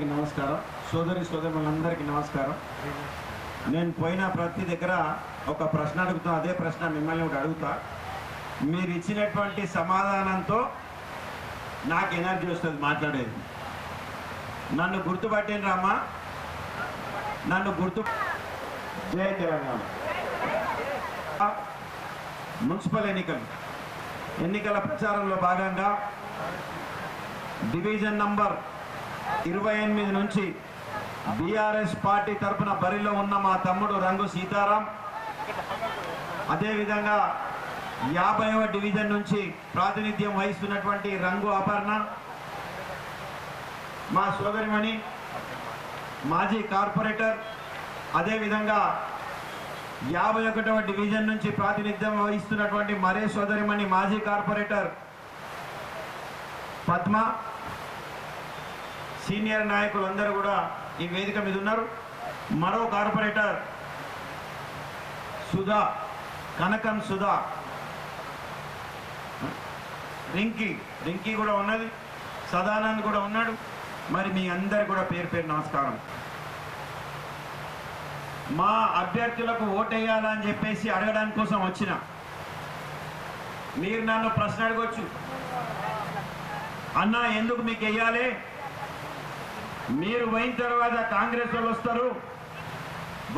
అందరికీ నమస్కారం. సోదరి సోదరులందరికీ నమస్కారం. నేను పోయిన ప్రతి దగ్గర ఒక ప్రశ్న అడుగుతా అదే ప్రశ్న మిమ్మల్ని ఒకటి అడుగుతా. మీరు ఇచ్చినటువంటి సమాధానంతో నాకు ఎనర్జీ వస్తుంది మాట్లాడేది. నన్ను గుర్తుపట్టిన రామ్మా. నన్ను గుర్తు జై తెలంగాణ. మున్సిపల్ ఎన్నికలు. ఎన్నికల ప్రచారంలో భాగంగా డివిజన్ నంబర్ ఇరవై ఎనిమిది నుంచి బీఆర్ఎస్ పార్టీ తరపున బరిలో ఉన్న మా తమ్ముడు రంగు సీతారాం. అదేవిధంగా యాభైవ డివిజన్ నుంచి ప్రాతినిధ్యం వహిస్తున్నటువంటి రంగు అపర్ణ మా సోదరిమణి మాజీ కార్పొరేటర్ అదేవిధంగా యాభై ఒకటవ డివిజన్ నుంచి ప్రాతినిధ్యం వహిస్తున్నటువంటి మరే సోదరిమణి మాజీ కార్పొరేటర్ పద్మ సీనియర్ నాయకులు అందరూ కూడా ఈ వేదిక మీద ఉన్నారు. మరో కార్పొరేటర్ సుధా కనకం సుధా. రింకీ రింకీ కూడా ఉన్నది. సదానంద్ కూడా ఉన్నాడు. మరి మీ అందరు కూడా పేరు పేరు నమస్కారం. మా అభ్యర్థులకు ఓటేయాలని చెప్పేసి అడగడానికి కోసం వచ్చిన. మీరు నన్ను ప్రశ్న అడగొచ్చు. అన్నా ఎందుకు మీకు వెయ్యాలి మీరు పోయిన తర్వాత కాంగ్రెస్ వాళ్ళు వస్తారు.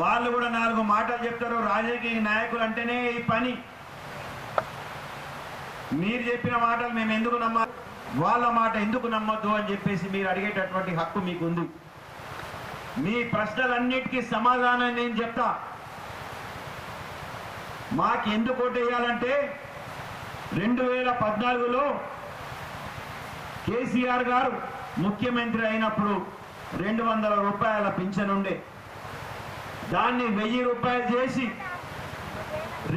వాళ్ళు కూడా నాలుగు మాటలు చెప్తారు. రాజకీయ నాయకులు అంటేనే ఈ పని. మీరు చెప్పిన మాటలు మేము ఎందుకు నమ్మ వాళ్ళ మాట ఎందుకు నమ్మద్దు అని చెప్పేసి మీరు అడిగేటటువంటి హక్కు మీకు ఉంది మీ ప్రశ్నలన్నిటికీ సమాధానం నేను చెప్తా. మాకు ఎందుకు ఓటేయాలంటే రెండు వేల పద్నాలుగులో కేసీఆర్ గారు ముఖ్యమంత్రి అయినప్పుడు రెండు వందల రూపాయల పింఛన్ ఉండే. దాన్ని వెయ్యి రూపాయలు చేసి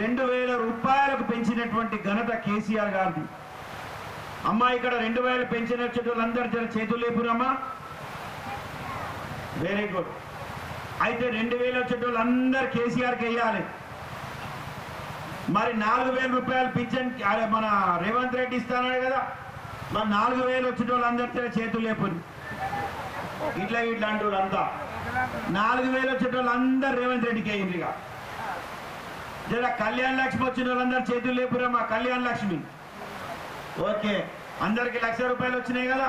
రెండు వేల రూపాయలకు పెంచినటువంటి ఘనత కేసీఆర్ గారిది. అమ్మా ఇక్కడ రెండు వేలు పెంచిన వాళ్ళందరూ జర చేతులు లేపురమ్మా. వెరీ గుడ్ అయితే రెండు వేలు వచ్చేటోళ్ళు అందరు కేసీఆర్కి వెయ్యాలి. మరి నాలుగు వేల రూపాయలు పింఛన్ మన రేవంత్ రెడ్డి ఇస్తానే కదా. మరి నాలుగు వేలు వచ్చేటోళ్ళు అందరి చేతులు లేపుని ఇట్లా ఇట్లా అంటారు అంతా. నాలుగు వేలు వచ్చేటోళ్ళు అందరు రేవంత్ రెడ్డికి అయ్యింది ఇక. జర కళ్యాణ్ లక్ష్మి వచ్చిన వాళ్ళందరూ చేతులు లేపురా మా కళ్యాణ్ లక్ష్మి. ఓకే అందరికి లక్ష రూపాయలు వచ్చినాయి కదా.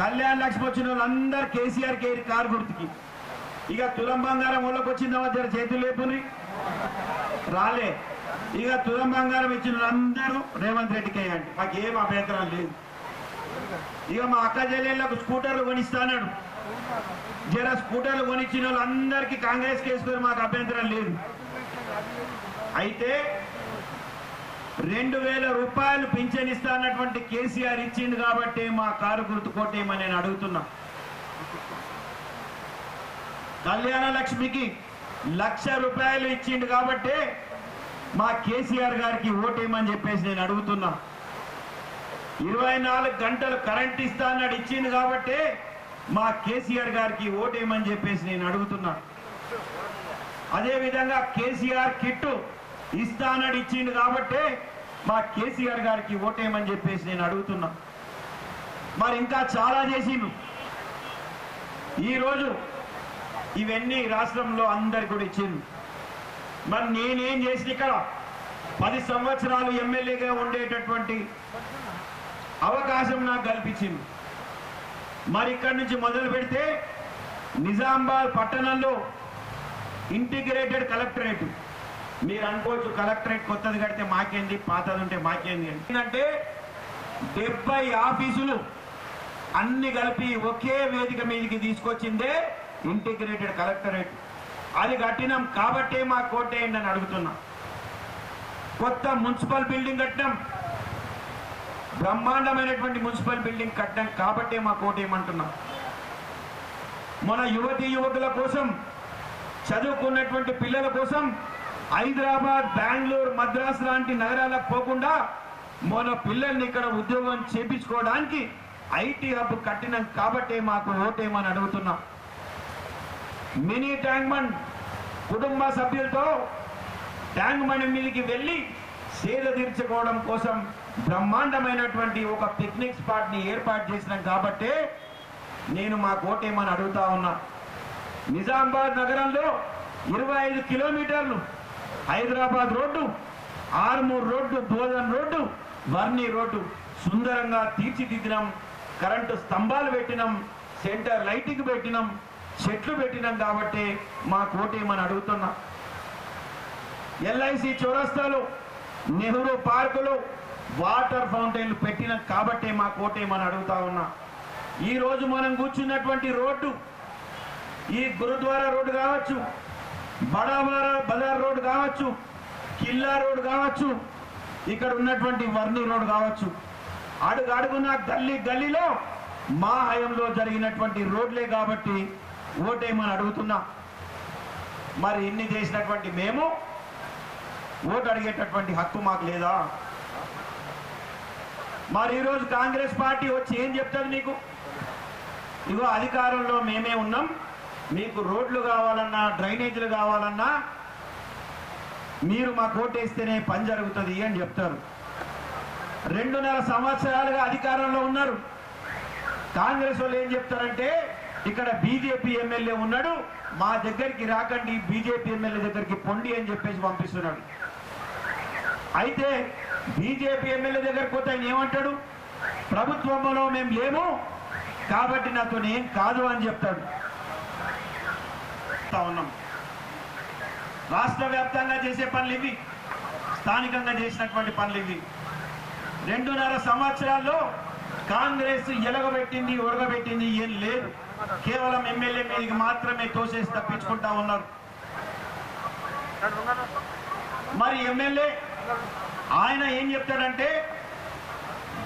కళ్యాణ్ లక్ష్మి వచ్చిన వాళ్ళందరూ కేసీఆర్ కేర్ కారు గుర్తుకి. ఇక తులం బంగారం ఊళ్ళకి వచ్చిందమ్మా జర చేతులు లేపుని. రాలే. ఇక తులం బంగారం ఇచ్చిన వాళ్ళందరూ రేవంత్ రెడ్డికి అయ్యండి మాకేం అభ్యంతరం లేదు. ఇక మా అక్క చెల్లెళ్ళకు స్కూటర్లు కొనిస్తాడు జర స్కూటర్లు కొనిచ్చిన వాళ్ళందరికీ కాంగ్రెస్ కేసుకొని మాకు అభ్యంతరం లేదు. అయితే రెండు వేల రూపాయలు పింఛన్ ఇస్తానటువంటి కేసీఆర్ ఇచ్చింది కాబట్టి మా కారు గుర్తు కొట్టేయమని నేను అడుగుతున్నా. కళ్యాణ లక్ష్మికి లక్ష రూపాయలు ఇచ్చిండు కాబట్టి మా కేసీఆర్ గారికి ఓటేయమని చెప్పేసి నేను అడుగుతున్నా. ఇరవై నాలుగు గంటలు కరెంట్ ఇస్తా అన్నాడు ఇచ్చింది కాబట్టి మా కేసీఆర్ గారికి ఓటేయమని చెప్పేసి నేను అడుగుతున్నా. అదే విధంగా కేసీఆర్ కిట్టు ఇస్తా అన్నాడు ఇచ్చిండు కాబట్టి మా కేసీఆర్ గారికి ఓటేయమని చెప్పేసి నేను అడుగుతున్నా. మరి ఇంకా చాలా చేసిండు. ఈరోజు ఇవన్నీ రాష్ట్రంలో అందరికి కూడా ఇచ్చిండు. మరి నేనేం చేసిన ఇక్కడ? పది సంవత్సరాలు ఎమ్మెల్యేగా ఉండేటటువంటి అవకాశం నాకు కల్పించింది. మరి ఇక్కడి నుంచి మొదలు పెడితే నిజామాబాద్ పట్టణంలో ఇంటిగ్రేటెడ్ కలెక్టరేట్. మీరు అనుకోవచ్చు కలెక్టరేట్ కొత్తది కడితే మాకేంది పాతది ఉంటే మాకేంది అని. ఏంటంటే డెబ్బై ఆఫీసులు అన్ని కలిపి ఒకే వేదిక మీదకి తీసుకొచ్చిందే ఇంటిగ్రేటెడ్ కలెక్టరేట్. అది కట్టినాం కాబట్టే మా కోటేయండి అని అడుగుతున్నా. కొత్త మున్సిపల్ బిల్డింగ్ కట్టినాం. బ్రహ్మాండమైనటువంటి మున్సిపల్ బిల్డింగ్ కట్టాం కాబట్టే మా కోటేయమంటున్నాం మన యువతి యువకుల కోసం చదువుకున్నటువంటి పిల్లల కోసం హైదరాబాద్ బెంగళూరు మద్రాసు లాంటి నగరాలకు పోకుండా మన పిల్లల్ని ఇక్కడ ఉద్యోగం చేపించుకోవడానికి ఐటీ హబ్ కట్టినాం కాబట్టే మాకు ఓటేమని అడుగుతున్నాం. మినీ ట్యాంక్ బండ్ కుటుంబ సభ్యులతో ట్యాంక్ బండ్ మీదకి వెళ్ళి సేద తీర్చుకోవడం కోసం బ్రహ్మాండమైనటువంటి ఒక పిక్నిక్ స్పాట్ని ఏర్పాటు చేసినాం కాబట్టి నేను మా కోటేమని అడుగుతా ఉన్నా. నిజామాబాద్ నగరంలో ఇరవై ఐదు కిలోమీటర్లు Hyderabad road Armoor road Bodhan road Varni road సుందరంగా తీర్చిదిద్దినాం. కరెంటు స్తంభాలు పెట్టినాం సెంటర్ లైటింగ్ పెట్టినాం చెట్లు పెట్టినాం కాబట్టి మా కోటేమని అడుగుతున్నా. ఎల్ఐసి చౌరస్తాలో నెహ్రూ పార్కులో వాటర్ ఫౌంటైన్లు పెట్టిన కాబట్టే మా కోటేమని అడుగుతా ఉన్నా. ఈరోజు మనం కూర్చున్నటువంటి రోడ్డు ఈ గురుద్వారా రోడ్డు కావచ్చు బడాబారా బజార్ రోడ్డు కావచ్చు కిల్లా రోడ్డు కావచ్చు ఇక్కడ ఉన్నటువంటి వర్ణి రోడ్డు కావచ్చు. అడుగు అడుగున గల్లీ గల్లీలో మా హయంలో జరిగినటువంటి రోడ్లే కాబట్టి ఓటేమని అడుగుతున్నా. మరి ఇన్ని చేసినటువంటి మేము ఓటు అడిగేటటువంటి హక్కు మాకు లేదా? మరి ఈరోజు కాంగ్రెస్ పార్టీ వచ్చి ఏం చెప్తుంది మీకు? ఇగో అధికారంలో మేమే ఉన్నాం. మీకు రోడ్లు కావాలన్నా డ్రైనేజీలు కావాలన్నా మీరు మా కోటేస్తేనే పని జరుగుతుంది అని చెప్తారు. రెండున్నర సంవత్సరాలుగా అధికారంలో ఉన్నారు. కాంగ్రెస్ వాళ్ళు ఏం చెప్తారంటే ఇక్కడ బీజేపీ ఎమ్మెల్యే ఉన్నాడు మా దగ్గరికి రాకండి బీజేపీ ఎమ్మెల్యే దగ్గరికి పొండి అని చెప్పేసి పంపిస్తున్నాడు. అయితే బీజేపీ ఎమ్మెల్యే దగ్గరకు పోతే ఆయన ఏమంటాడు? ప్రభుత్వంలో మేము లేము కాబట్టి నాతో ఏం కాదు అని చెప్తాడు. ఉన్నాం. రాష్ట్ర వ్యాప్తంగా చేసే పనులు ఇవి. స్థానికంగా చేసినటువంటి పనులు ఇవి. రెండున్నర సంవత్సరాల్లో కాంగ్రెస్ ఎలగబెట్టింది ఉరగబెట్టింది ఏం లేదు. కేవలం ఎమ్మెల్యే మీదకి మాత్రమే తోసేసి తప్పించుకుంటా ఉన్నారు. మరి ఎమ్మెల్యే ఆయన ఏం చెప్తాడంటే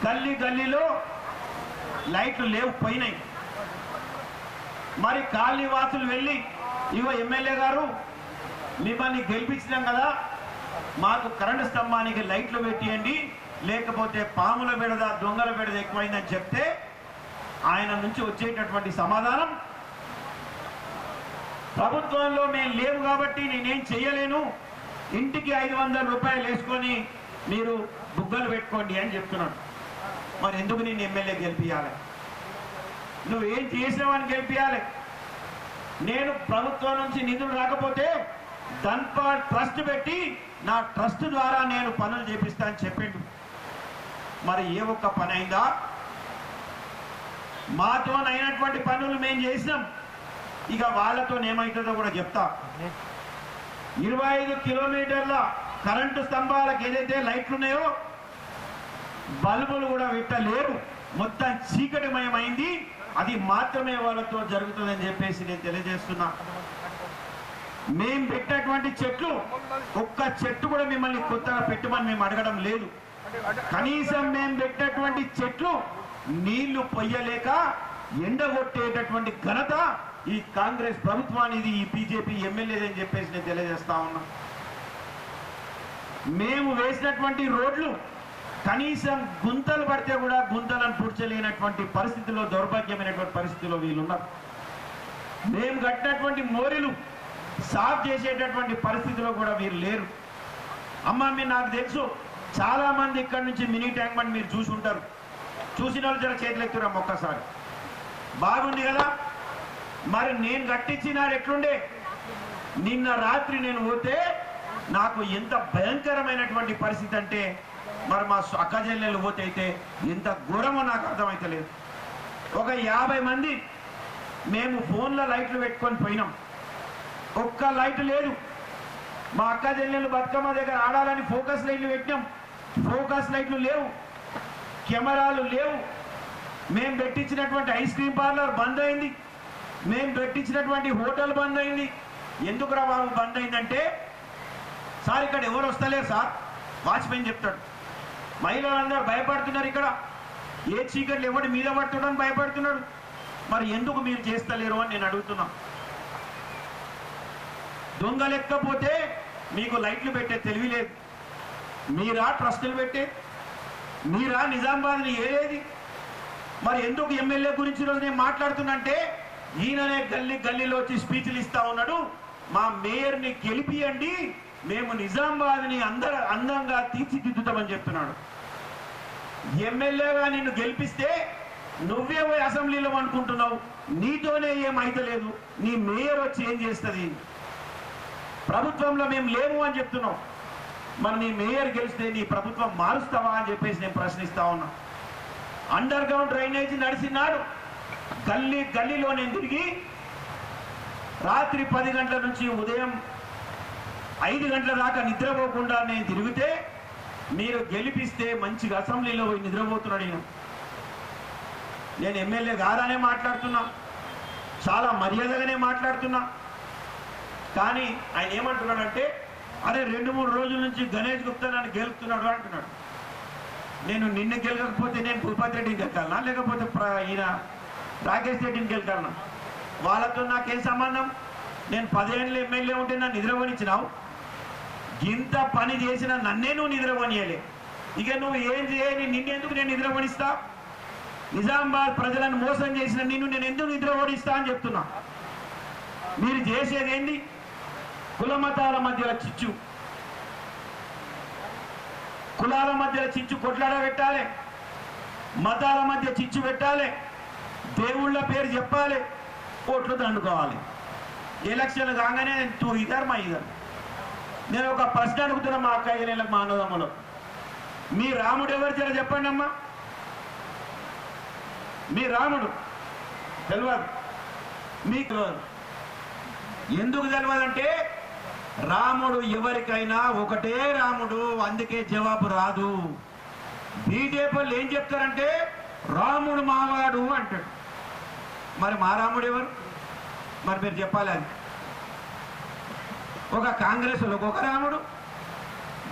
గల్లీ గల్లీలో లైట్లు లేవు పోయినాయి. మరి కాలనీ వాసులు వెళ్ళి ఇగో ఎమ్మెల్యే గారు మిమ్మల్ని గెలిపించినాం కదా మాకు కరెంటు స్తంభానికి లైట్లు పెట్టియండి లేకపోతే పాముల బెడద దొంగల బెడద ఎక్కువైందని చెప్తే ఆయన నుంచి వచ్చేటటువంటి సమాధానం ప్రభుత్వంలో మేము లేవు కాబట్టి నేనేం చేయలేను ఇంటికి ఐదు వందల రూపాయలు వేసుకొని మీరు బుగ్గలు పెట్టుకోండి అని చెప్తున్నాడు. మరి ఎందుకు నేను ఎమ్మెల్యే గెలిపించాలి నువ్వేం చేసినావని గెలిపించాలి నేను ప్రభుత్వం నుంచి నిధులు రాకపోతే దన్పా ట్రస్ట్ పెట్టి నా ట్రస్ట్ ద్వారా నేను పనులు చేపిస్తా అని చెప్పిండు. మరి ఏ ఒక్క పని అయిందా? మాతో అయినటువంటి పనులు మేము చేసినాం. ఇక వాళ్ళతో ఏమవుతుందో కూడా చెప్తా. ఇరవై ఐదు కిలోమీటర్ల కరెంటు స్తంభాలకు ఏదైతే లైట్లు ఉన్నాయో బల్బులు కూడా పెట్టలేరు మొత్తం చీకటిమయమైంది. అది మాత్రమే వాళ్ళతో జరుగుతుందని చెప్పేసి నేను తెలియజేస్తున్నా. మేము పెట్టినటువంటి చెట్లు ఒక్క చెట్టు కూడా మిమ్మల్ని కొత్తగా పెట్టమని మేము అడగడం లేదు. కనీసం మేము పెట్టినటువంటి చెట్లు నీళ్ళు పొయ్యలేక ఎండగొట్టేటటువంటి ఘనత ఈ కాంగ్రెస్ ప్రభుత్వానిది ఈ బీజేపీ ఎమ్మెల్యేదని చెప్పేసి నేను తెలియజేస్తా ఉన్నా. మేము వేసినటువంటి రోడ్లు కనీసం గుంతలు పడితే కూడా గుంతలను పూడ్చలేనటువంటి పరిస్థితిలో దౌర్భాగ్యమైనటువంటి పరిస్థితిలో వీళ్ళున్నారు. మేము కట్టినటువంటి మోరీలు సాఫ్ చేసేటటువంటి పరిస్థితిలో కూడా వీరు లేరు. అమ్మ మీరు నాకు తెలుసు చాలా మంది ఇక్కడ నుంచి మినీ ట్యాంక్ బండ్ మీరు చూసి ఉంటారు చూసిన వాళ్ళు జర చేతులు ఎత్తురాం ఒక్కసారి బాగుంది కదా? మరి నేను కట్టించినాడు ఎట్లుండే? నిన్న రాత్రి నేను పోతే నాకు ఎంత భయంకరమైనటువంటి పరిస్థితి అంటే మరి మా అక్కజల్లెలు పోతే అయితే ఎంత ఘోరమో నాకు అర్థమైతలేదు. ఒక యాభై మంది మేము ఫోన్లో లైట్లు పెట్టుకొని పోయినాం. ఒక్క లైట్ లేదు. మా అక్క చెల్లెళ్ళు బతుకమ్మ దగ్గర ఆడాలని ఫోకస్ లైట్లు పెట్టినాం. ఫోకస్ లైట్లు లేవు. కెమెరాలు లేవు. మేము పెట్టించినటువంటి ఐస్ క్రీమ్ పార్లర్ బంద్ అయింది. మేము పెట్టించినటువంటి హోటల్ బంద్ అయింది. ఎందుకురా బాబు బంద్ అయిందంటే సార్ ఇక్కడ ఎవరు వస్తలేరు సార్? వాచ్మెన్ చెప్తాడు. మహిళలందరూ భయపడుతున్నారు ఇక్కడ. ఏ చీకట్లు ఎవడు మీద పడుతున్నాడు భయపడుతున్నాడు. మరి ఎందుకు మీరు చేస్తలేరు అని నేను అడుగుతున్నా. దొంగ లెక్కపోతే మీకు లైట్లు పెట్టే తెలివి లేదు. మీరా ట్రస్టులు పెట్టే? మీరా నిజామాబాద్ని ఏది మరి ఎందుకు ఎమ్మెల్యే గురించి రోజు నేను మాట్లాడుతున్నంటే ఈయననే గల్లి గల్లీలో వచ్చి స్పీచ్లు ఇస్తా ఉన్నాడు. మా మేయర్ని గెలిపియండి. మేము నిజామాబాద్ని అందర అందంగా తీర్చిదిద్దుతామని చెప్తున్నాడు. ఎమ్మెల్యేగా నిన్ను గెలిపిస్తే నువ్వే పోయి అసెంబ్లీలో అనుకుంటున్నావు. నీతోనే ఏమైతలేదు నీ మేయర్ వచ్చి ఏం చేస్తుంది? ప్రభుత్వంలో మేము లేము అని చెప్తున్నాం. మరి నీ మేయర్ గెలిస్తే నీ ప్రభుత్వం మారుస్తావా అని చెప్పేసి నేను ప్రశ్నిస్తా ఉన్నా. అండర్ గ్రౌండ్ డ్రైనేజ్ నడిచినాడు. గల్లీ గల్లీలో నేను తిరిగి రాత్రి పది గంటల నుంచి ఉదయం ఐదు గంటల దాకా నిద్రపోకుండా నేను తిరిగితే మీరు గెలిపిస్తే మంచిగా అసెంబ్లీలో పోయి నిద్రపోతున్నాడు నేను. నేను ఎమ్మెల్యే గారానే మాట్లాడుతున్నా. చాలా మర్యాదగానే మాట్లాడుతున్నా. కానీ ఆయన ఏమంటున్నాడంటే అరే రెండు మూడు రోజుల నుంచి గణేష్ గుప్తా నన్ను గెలుపుతున్నాడు అంటున్నాడు. నేను నిన్ను గెలకపోతే నేను భూపతి రెడ్డిని గెలకాలనా లేకపోతే ఈయన రాకేష్ రెడ్డిని గెలుతాను వాళ్ళతో నాకేం సంబంధం? నేను పదిహేనులు ఎమ్మెల్యే ఉంటే నన్ను నిద్రపోనిచ్చినావు. ఇంత పని చేసిన నన్నే నువ్వు నిద్రపోనియలే ఇక నువ్వు ఏం చేయని నిన్నెందుకు నేను నిద్రపోనిస్తా? నిజామాబాద్ ప్రజలను మోసం చేసిన నిన్ను నేను ఎందుకు నిద్రపోనిస్తా అని చెప్తున్నా. మీరు చేసేది ఏంది? కుల మతాల మధ్యలో చిచ్చు. కులాల మధ్యలో చిచ్చు కొట్లాడ పెట్టాలి మతాల మధ్య చిచ్చు పెట్టాలి. దేవుళ్ళ పేరు చెప్పాలి ఓట్లు దండుకోవాలి. ఎలక్షన్ కాగానే టూ ఇదర్ మా ఇదర్. నేను ఒక ప్రశ్న అడుగుతున్నా మా అక్క ఏరియాలకు మా అన్నదమ్ములు. మీ రాముడు ఎవరు జర చెప్పండి అమ్మా? మీ రాముడు తెలియదు మీకు ఎందుకు తెలియదంటే రాముడు ఎవరికైనా ఒకటే రాముడు అందుకే జవాబు రాదు. బీజేపీ వాళ్ళు ఏం చెప్తారంటే రాముడు మావాడు అంటాడు. మరి మా రాముడు ఎవరు? మరి మీరు చెప్పాలి అది. ఒక కాంగ్రెస్ ఒక రాముడు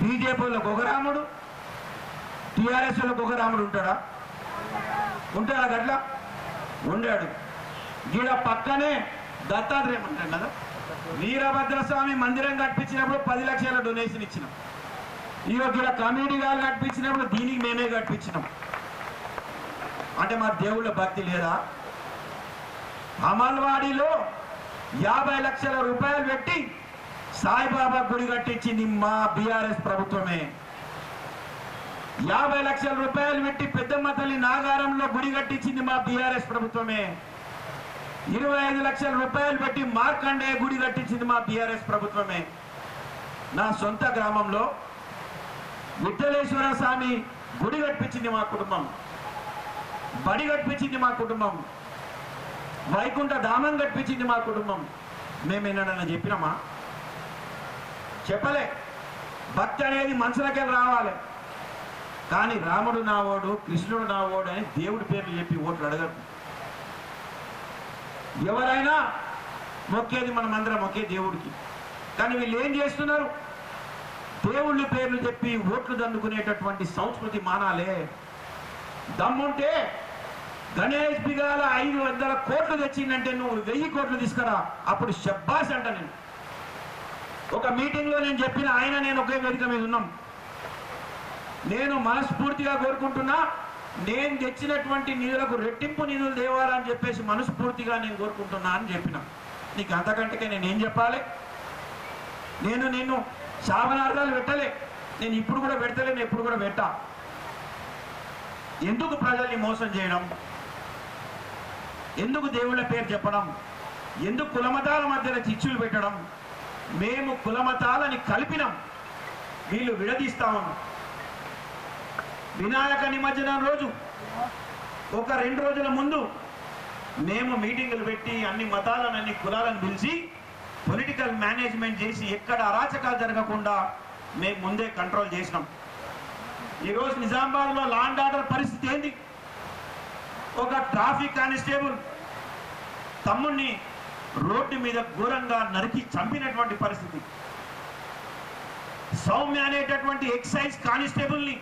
బీజేపీలకు ఒక రాముడు టీఆర్ఎస్లకు ఒక రాముడు ఉంటాడా? ఉంటాడా గట్లా? ఉండాడు. గీడ పక్కనే దత్తాత్రేయం అంటాడు కదా? వీరభద్రస్వామి మందిరం కట్టించినప్పుడు పది లక్షల డొనేషన్ ఇచ్చినాం. ఈరోజు గీడ కమిటీ గారు కట్టించినప్పుడు దీనికి మేమే కట్టించినాం. అంటే మా దేవుళ్ళ భక్తి లేదా? అమల్వాడిలో యాభై లక్షల రూపాయలు పెట్టి సాయిబాబా గుడి కట్టించింది మా బీఆర్ఎస్ ప్రభుత్వమే. యాభై లక్షల రూపాయలు పెట్టి పెద్దమ్మ తల్లి నాగారంలో గుడి కట్టించింది మా బీఆర్ఎస్ ప్రభుత్వమే. ఇరవై ఐదు లక్షల రూపాయలు పెట్టి మార్కండే గుడి కట్టించింది మా బీఆర్ఎస్ ప్రభుత్వమే. నా సొంత గ్రామంలో విఠలేశ్వర స్వామి గుడి కట్టించింది మా కుటుంబం. బడి కట్టించింది మా కుటుంబం. వైకుంఠ ధామం కట్టించింది మా కుటుంబం. మేమేనన్నా చెప్పినామా? చెప్పలే. భక్తి అనేది మనసులకే రావాలి. కానీ రాముడు నావోడు కృష్ణుడు నావోడు అని దేవుడి పేర్లు చెప్పి ఓట్లు అడగరు ఎవరైనా మొక్కేది మనం అందరం ఒకే దేవుడికి. కానీ వీళ్ళు ఏం చేస్తున్నారు? దేవుళ్ళ పేర్లు చెప్పి ఓట్లు దండుకునేటటువంటి సంస్కృతి మానాలే. దమ్ముంటే గణేష్ బిగాల ఐదు వందల కోట్లు తెచ్చిందంటే నువ్వు వెయ్యి కోట్లు తీసుకురా. అప్పుడు షబ్బాస్ అంట నేను. ఒక మీటింగ్లో నేను చెప్పిన ఆయన నేను ఒకే వేదిక మీద ఉన్నాం. నేను మనస్ఫూర్తిగా కోరుకుంటున్నా నేను తెచ్చినటువంటి నిధులకు రెట్టింపు నిధులు తేవాలని చెప్పేసి మనస్ఫూర్తిగా నేను కోరుకుంటున్నా అని చెప్పిన. నీకు అంతకంటే నేను ఏం చెప్పాలి? నేను నిన్ను శాపనార్థాలు పెట్టలే. నేను ఇప్పుడు కూడా పెడతలేను ఎప్పుడు కూడా పెట్టా. ఎందుకు ప్రజల్ని మోసం చేయడం? ఎందుకు దేవుళ్ళ పేరు చెప్పడం? ఎందుకు కులమతాల మధ్యలో చిచ్చులు పెట్టడం? మేము కులమతాలని కలిపినాం. వీళ్ళు విడదీస్తా ఉన్నాం వినాయక నిమజ్జనం రోజు ఒక రెండు రోజుల ముందు మేము మీటింగులు పెట్టి అన్ని మతాలను అన్ని కులాలను పిలిచి పొలిటికల్ మేనేజ్మెంట్ చేసి ఎక్కడ అరాచకాలు జరగకుండా మేము ముందే కంట్రోల్ చేసినాం. ఈరోజు నిజామాబాద్లో లాండ్ ఆర్డర్ పరిస్థితి ఏంది? ఒక ట్రాఫిక్ కానిస్టేబుల్ తమ్ముణ్ణి రోడ్డు మీద ఘోరంగా నరికి చంపినటువంటి పరిస్థితి. సౌమ్య అనేటటువంటి ఎక్సైజ్ కానిస్టేబుల్ని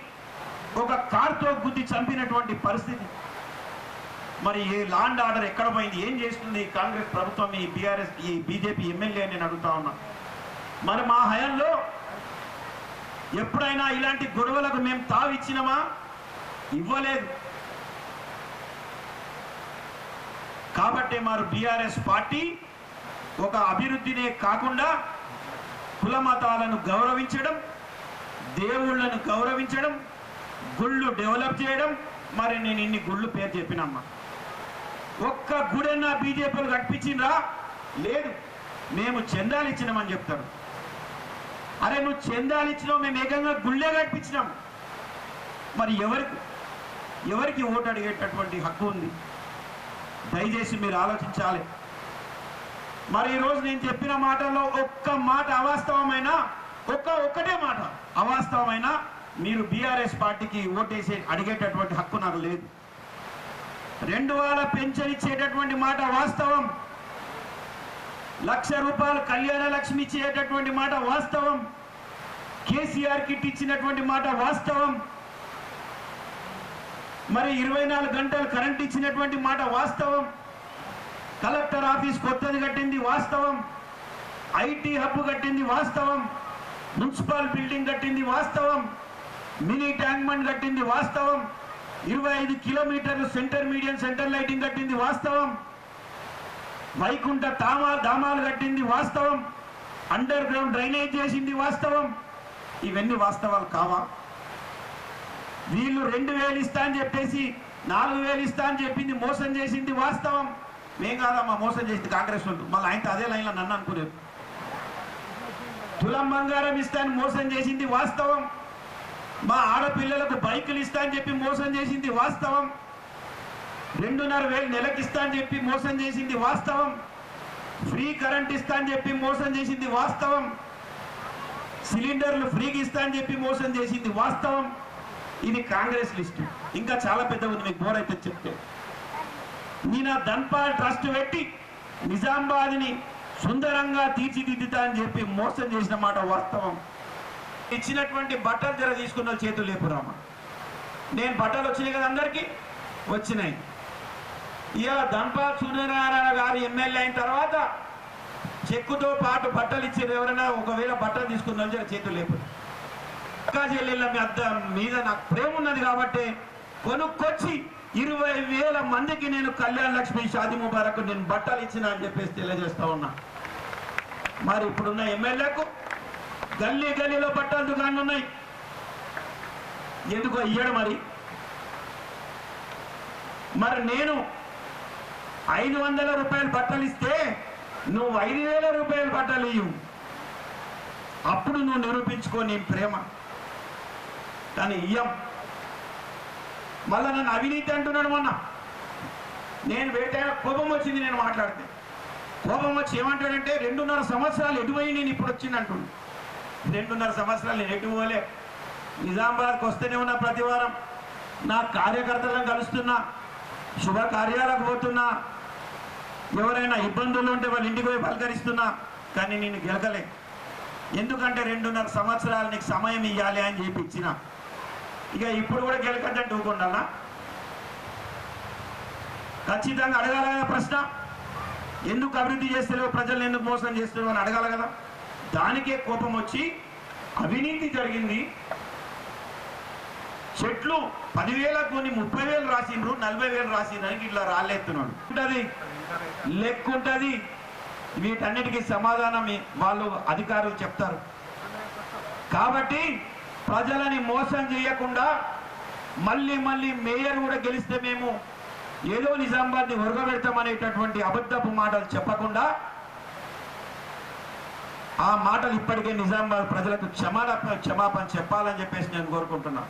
ఒక కార్తో గుద్ది చంపినటువంటి పరిస్థితి. మరి ఏ లాండ్ ఆర్డర్ ఎక్కడ పోయింది? ఏం చేస్తుంది? కాంగ్రెస్ ప్రభుత్వం ఈ బీఆర్ఎస్ ఈ బీజేపీ ఎమ్మెల్యే నేను అడుగుతా ఉన్నా. మరి మా హయాంలో ఎప్పుడైనా ఇలాంటి గొడవలకు మేము తావిచ్చినామా? ఇవ్వలేదు. కాబట్టి మరి బీఆర్ఎస్ పార్టీ ఒక అభివృద్ధినే కాకుండా కుల మతాలను గౌరవించడం దేవుళ్ళను గౌరవించడం గుళ్ళు డెవలప్ చేయడం. మరి నేను ఇన్ని గుళ్ళు పేరు చెప్పినమ్మా. ఒక్క గుడన్నా బీజేపీలు కట్టించిండ్రా లేదు. మేము చందాలు ఇచ్చినామని చెప్తాడు అరే నువ్వు చందాలు ఇచ్చినావు మేము ఏకంగా గుళ్ళే కట్టించినాం. మరి ఎవరికి? ఎవరికి ఓటు అడిగేటటువంటి హక్కు ఉంది? దయచేసి మీరు ఆలోచించాలి. మరి ఈరోజు నేను చెప్పిన మాటల్లో ఒక్క మాట అవాస్తవమైన ఒక్క ఒక్కటే మాట అవాస్తవమైన మీరు బీఆర్ఎస్ పార్టీకి ఓటేసి అడిగేటటువంటి హక్కు నాకు లేదు. రెండు వేల పెన్షన్ ఇచ్చేటటువంటి మాట వాస్తవం. లక్ష రూపాయలు కళ్యాణ లక్ష్మి ఇచ్చేటటువంటి మాట వాస్తవం. కేసీఆర్ కిట్ ఇచ్చినటువంటి మాట వాస్తవం. మరి ఇరవై నాలుగు గంటలు కరెంట్ ఇచ్చినటువంటి మాట వాస్తవం. కలెక్టర్ ఆఫీస్ కొత్తది కట్టింది వాస్తవం. ఐటీ హబ్ కట్టింది వాస్తవం. మున్సిపల్ బిల్డింగ్ కట్టింది వాస్తవం. మినీ ట్యాంక్మెంట్ కట్టింది వాస్తవం. ఇరవై ఐదు కిలోమీటర్లు సెంటర్ మీడియం సెంటర్ లైటింగ్ కట్టింది వాస్తవం. వైకుంఠ తామా ధామాలు కట్టింది వాస్తవం. అండర్ గ్రౌండ్ డ్రైనేజ్ చేసింది వాస్తవం. ఇవన్నీ వాస్తవాలు కావా? వీళ్ళు రెండు వేలు ఇస్తా అని చెప్పేసి నాలుగు వేలు ఇస్తా అని చెప్పింది మోసం చేసింది వాస్తవం. మేం కాదమ్మా మోసం చేసింది కాంగ్రెస్ వాళ్ళు. మళ్ళీ ఆయనతో అదే లైన్లో నన్ను అనుకునేది తులం బంగారం ఇస్తా అని మోసం చేసింది వాస్తవం. మా ఆడపిల్లలకు బైకులు ఇస్తా అని చెప్పి మోసం చేసింది వాస్తవం. రెండున్నర వేలు నెలకిస్తా అని చెప్పి మోసం చేసింది వాస్తవం. ఫ్రీ కరెంట్ ఇస్తా అని చెప్పి మోసం చేసింది వాస్తవం. సిలిండర్లు ఫ్రీగా ఇస్తా అని చెప్పి మోసం చేసింది వాస్తవం. ఇది కాంగ్రెస్ లిస్టు. ఇంకా చాలా పెద్ద ఉంది మీకు బోర్ అయితే చెప్తే. నేను ఆ ధన్పాల్ ట్రస్ట్ పెట్టి నిజామాబాద్ని సుందరంగా తీర్చిదిద్దుతా అని చెప్పి మోసం చేసిన మాట వాస్తవం. ఇచ్చినటువంటి బట్టలు ధర తీసుకున్న వాళ్ళు చేతులు లేపురామా నేను బట్టలు వచ్చినాయి కదా అందరికీ? వచ్చినాయి. ఇక ధన్పాల్ సూర్యనారాయణ గారు ఎమ్మెల్యే అయిన తర్వాత చెక్కుతో పాటు బట్టలు ఇచ్చారు ఎవరైనా ఒకవేళ బట్టలు తీసుకున్న వాళ్ళు చేతులు లేపు. అక్కా చెల్లెళ్ళ మీ అద్ద మీద నాకు ప్రేమ ఉన్నది కాబట్టి కొనుక్కొచ్చి ఇరవై వేల మందికి నేను కళ్యాణ లక్ష్మి షాది ముబారక్ నేను బట్టలు ఇచ్చిన అని చెప్పేసి తెలియజేస్తా ఉన్నా. మరి ఇప్పుడున్న ఎమ్మెల్యేకు గల్లీ గల్లీలో బట్టల దుకాణాలు ఉన్నాయి. ఎందుకో ఇయ్యడు మరి. మరి నేను ఐదు వందల రూపాయలు బట్టలు ఇస్తే నువ్వు ఐదు వేల రూపాయలు బట్టలు ఇయ్యు. అప్పుడు నువ్వు నిరూపించుకో నీ ప్రేమ. కానీ ఇయ్యం. మళ్ళా నన్ను అవినీతి అంటున్నాడు మొన్న. నేను వేటైన కోపం వచ్చింది నేను మాట్లాడితే. కోపం వచ్చి ఏమంటాడంటే రెండున్నర సంవత్సరాలు ఎటువై నేను ఇప్పుడు వచ్చింది అంటుండు. రెండున్నర సంవత్సరాలు నేను ఎటు పోలే? నిజామాబాద్కి వస్తూనే ఉన్న ప్రతి వారం. నా కార్యకర్తలను కలుస్తున్నా. శుభ కార్యాలకు పోతున్నా. ఎవరైనా ఇబ్బందులు ఉంటే వాళ్ళ ఇంటికి పోయి పలకరిస్తున్నా కానీ నేను గెలకలే. ఎందుకంటే రెండున్నర సంవత్సరాలు నీకు సమయం ఇవ్వాలి అని చెప్పి ఇచ్చినా. ఇక ఇప్పుడు కూడా గెలకద్దంటే ఊకుండాలా ఖచ్చితంగా అడగాల కదా ప్రశ్న. ఎందుకు అభివృద్ధి చేస్తలేవు? ప్రజలను ఎందుకు మోసం చేస్తున్నావు అని అడగాలి కదా. దానికే కోపం వచ్చి అవినీతి జరిగింది. చెట్లు పదివేల కొన్ని ముప్పై వేలు రాసిండ్రు నలభై వేలు రాసిండ్రు అని ఇట్లా రాళ్ళెత్తున్నాడు ఉంటుంది. లెక్క వీటన్నిటికీ సమాధానం వాళ్ళు అధికారులు చెప్తారు. కాబట్టి ప్రజలని మోసం చేయకుండా మళ్ళీ మళ్ళీ మేయర్ కూడా గెలిస్తే మేము ఏదో నిజామాబాద్ని ఉరగబెడతామనేటటువంటి అబద్ధపు మాటలు చెప్పకుండా ఆ మాటలు ఇప్పటికే నిజామాబాద్ ప్రజలకు క్షమాపణ క్షమాపణ చెప్పాలని చెప్పేసి నేను కోరుకుంటున్నాను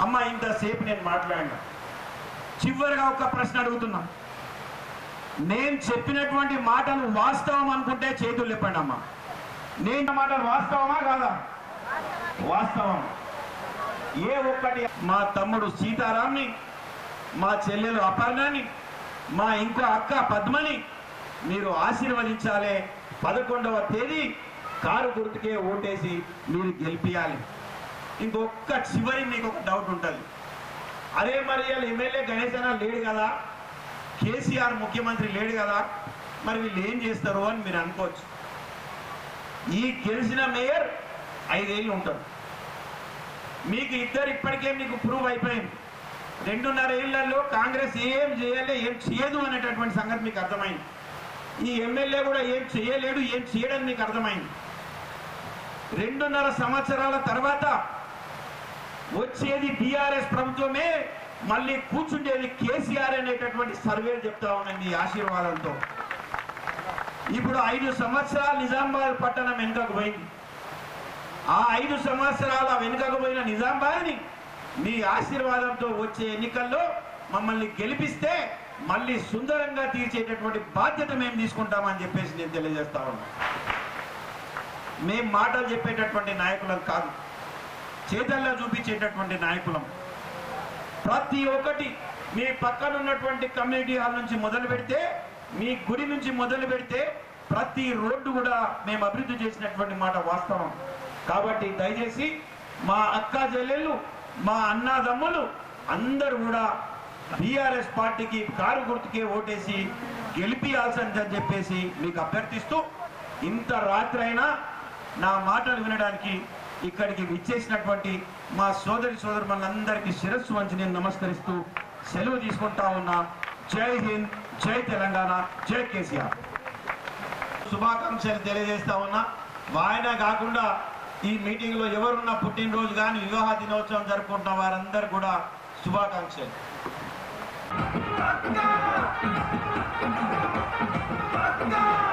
అమ్మ ఇంతసేపు నేను మాట్లాడినా. చివరిగా ఒక ప్రశ్న అడుగుతున్నా. నేను చెప్పినటువంటి మాటలు వాస్తవం అనుకుంటే చేతులు చెప్పండి అమ్మా. నేను మాటలు వాస్తవమా కాదా? వాస్తవం. ఏ ఒక్కటి మా తమ్ముడు సీతారాంని మా చెల్లెలు అపర్ణాని మా ఇంకో అక్క పద్మని మీరు ఆశీర్వదించాలి. పదకొండవ తేదీ కారు గుర్తుకే ఓటేసి మీరు గెలిపియాలి. ఇంకొక చివరి మీకు ఒక డౌట్ ఉంటుంది. అదే మరి ఎమ్మెల్యే గణేష్ అన్న లేడు కదా? కేసీఆర్ ముఖ్యమంత్రి లేడు కదా? మరి వీళ్ళు ఏం చేస్తారు అని మీరు అనుకోవచ్చు. ఈ గెలిచిన మేయర్ ఐదేళ్ళు ఉంటారు మీకు ఇద్దరు ఇప్పటికే మీకు ప్రూవ్ అయిపోయింది. రెండున్నర ఏళ్ళలో కాంగ్రెస్ ఏం చేయలే ఏం చేయదు అనేటటువంటి సంగతి మీకు అర్థమైంది. ఈ ఎమ్మెల్యే కూడా ఏం చేయలేడు ఏం చేయడని మీకు అర్థమైంది. రెండున్నర సంవత్సరాల తర్వాత వచ్చేది బీఆర్ఎస్ ప్రభుత్వమే మళ్ళీ కూర్చుండేది కేసీఆర్ అనేటటువంటి సర్వేలు చెప్తా ఉండండి ఆశీర్వాదంతో. ఇప్పుడు ఐదు సంవత్సరాలు నిజామాబాద్ పట్టణం వెనుకకు పోయింది. ఆ ఐదు సంవత్సరాల వెనుకకు పోయిన నిజామాబాద్ని మీ ఆశీర్వాదంతో వచ్చే ఎన్నికల్లో మమ్మల్ని గెలిపిస్తే మళ్ళీ సుందరంగా తీర్చేటటువంటి బాధ్యత మేము తీసుకుంటామని చెప్పేసి నేను తెలియజేస్తా ఉన్నా. మేం మాటలు చెప్పేటటువంటి నాయకులం కాదు చేతల్లో చూపించేటటువంటి నాయకులం. ప్రతి ఒక్కటి మీ పక్కన ఉన్నటువంటి కమ్యూనిటీ హాల్ నుంచి మొదలు పెడితే మీ గుడి నుంచి మొదలు పెడితే ప్రతి రోడ్డు కూడా మేము అభివృద్ధి చేసినటువంటి మాట వాస్తవం. కాబట్టి దయచేసి మా అక్క చెల్లెళ్ళు మా అన్నదమ్ములు అందరూ కూడా బీఆర్ఎస్ పార్టీకి కారు గుర్తుకే ఓటేసి గెలిపియాల్సిందని చెప్పేసి మీకు అభ్యర్థిస్తూ ఇంత రాత్రైనా నా మాటలు వినడానికి ఇక్కడికి విచ్చేసినటువంటి మా సోదరి సోదరు మనందరికీ శిరస్సు వంచి నేను నమస్కరిస్తూ సెలవు తీసుకుంటా ఉన్నా. జై హింద్ జై తెలంగాణ జై కేసీఆర్. శుభాకాంక్షలు తెలియజేస్తా ఉన్నా. వాయినా కాకుండా ఈ మీటింగ్లో ఎవరున్న పుట్టినరోజు కానీ వివాహ దినోత్సవం జరుపుకుంటున్న వారందరూ కూడా శుభాకాంక్షలు Let's go!